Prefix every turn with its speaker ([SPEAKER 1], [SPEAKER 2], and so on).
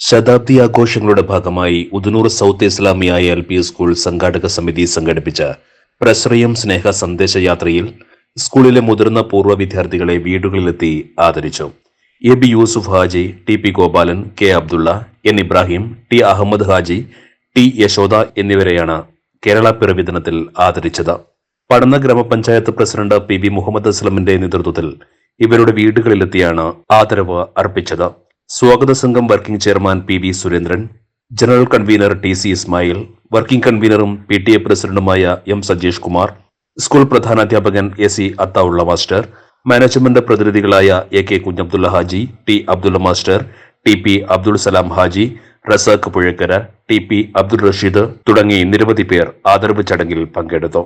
[SPEAKER 1] ശതാബ്ദി ആഘോഷങ്ങളുടെ ഭാഗമായി ഉദനൂർ സൗത്ത് ഇസ്ലാമിയായ എൽ പി സ്കൂൾ സംഘാടക സമിതി സംഘടിപ്പിച്ച പ്രശ്രയം സ്നേഹ സന്ദേശയാത്രയിൽ സ്കൂളിലെ മുതിർന്ന പൂർവ വിദ്യാർത്ഥികളെ വീടുകളിലെത്തി ആദരിച്ചു. A B Yusuf Haji T P Gopalan K Abdulla N Ibrahim T Ahmed Haji T Yashoda എന്നിവരെയാണ് കേരള പിറവി ദിനത്തിൽ ആദരിച്ചത്. പടന്ന ഗ്രാമപഞ്ചായത്ത് പ്രസിഡന്റ് പി ബി മുഹമ്മദ് അസ്ലമിന്റെ നേതൃത്വത്തിൽ ഇവരുടെ വീടുകളിലെത്തിയാണ് ആദരവ് അർപ്പിച്ചത്. സ്വാഗത സംഘം working chairman P V Surendran general convener T C Ismail working കൺവീനറും P T A പ്രസിഡന്റുമായ M Sajeesh Kumar school പ്രധാനാധ്യാപകൻ A C Athaullah master management പ്രതിനിധികളായ A K Kunhabdulla Haji T Abdulla master T P Abdul Salam Haji Razak Puzhakkara T P Abdul Rasheed തുടങ്ങി നിരവധി പേർ ആദരവ് ചടങ്ങിൽ പങ്കെടുത്തു.